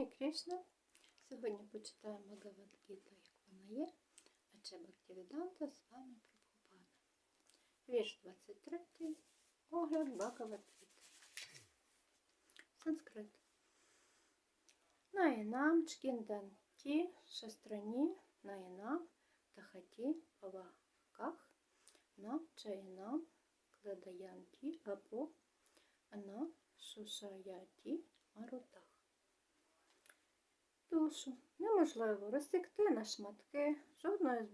Гарі Кришна. Сьогодні почитаємо Бхагавадгіту, як вона є, а це Бхактивіданта з вами Прабхупада. Вірш 23. Огляд Бхагавадгіти. Санскрит. Наїнам чкінданті шастрані наїнам тахаті паваках на чаїнам кладаянті або на шушаяті марутах. Душу неможливо розсікти на шматки жодною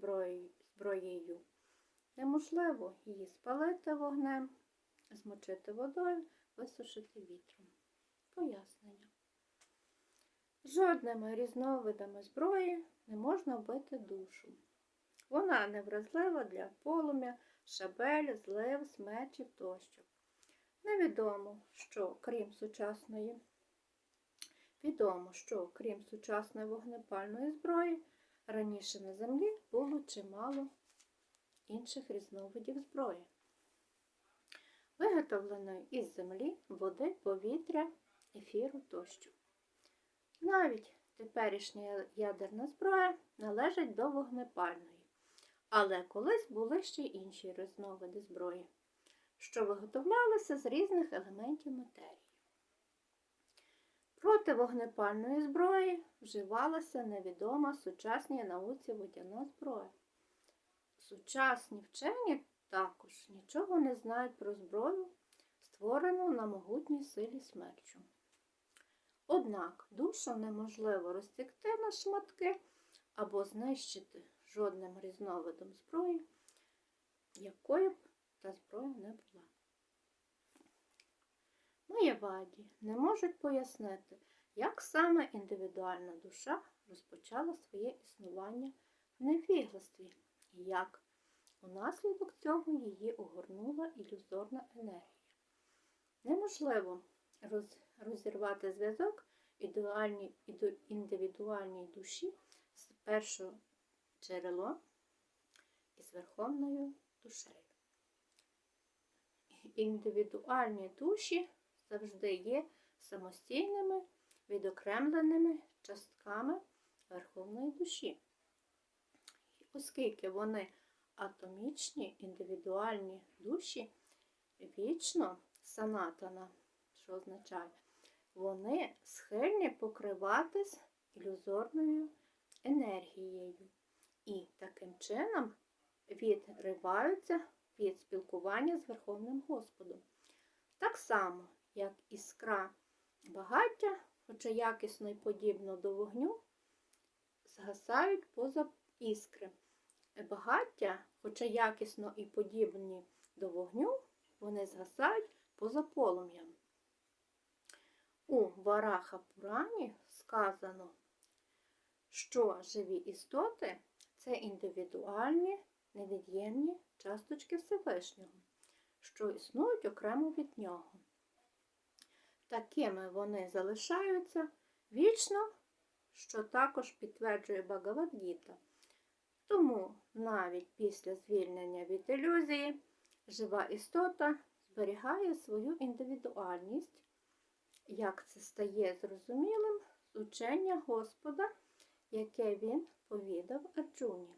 зброєю. Неможливо її спалити вогнем, змочити водою, висушити вітром. Пояснення. Жодними різновидами зброї не можна вбити душу. Вона невразлива для полум'я, шабель, злив, смечів тощо. Невідомо, що крім сучасної Відомо, що крім сучасної вогнепальної зброї, раніше на землі було чимало інших різновидів зброї, виготовленої із землі, води, повітря, ефіру тощо. Навіть теперішня ядерна зброя належить до вогнепальної, але колись були ще й інші різновиди зброї, що виготовлялися з різних елементів матерії. Проти вогнепальної зброї вживалася невідома сучасній науці водяна зброя. Сучасні вчені також нічого не знають про зброю, створену на могутній силі смерчу. Однак душу неможливо розтікти на шматки або знищити жодним різновидом зброї, якою б та зброя не була. Маєваді не можуть пояснити, як саме індивідуальна душа розпочала своє існування в невігластві і як унаслідок цього її огорнула ілюзорна енергія. Неможливо роз, розірвати зв'язок індивідуальній душі з першого джерело і з верховною душею. Індивідуальні душі завжди є самостійними, відокремленими частками Верховної душі. Оскільки вони атомічні, індивідуальні душі, вічно санатана, що означає, вони схильні покриватись ілюзорною енергією і таким чином відриваються від спілкування з Верховним Господом. Так само, як іскра багаття, хоча якісно і подібно до вогню, згасають поза іскри. Багаття, хоча якісно і подібні до вогню, вони згасають поза полум'ям. У Вараха Пурані сказано, що живі істоти це індивідуальні, невід'ємні часточки Всевишнього, що існують окремо від нього. Такими вони залишаються вічно, що також підтверджує Багавадгіта. Тому навіть після звільнення від ілюзії жива істота зберігає свою індивідуальність, як це стає зрозумілим з учення Господа, яке він повідав Арджуні.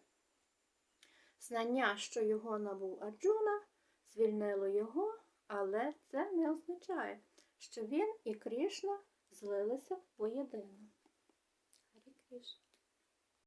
Знання, що його набув Арджуна, звільнило його, але це не означає, що він і Кришна злилися воєдино. Кришна.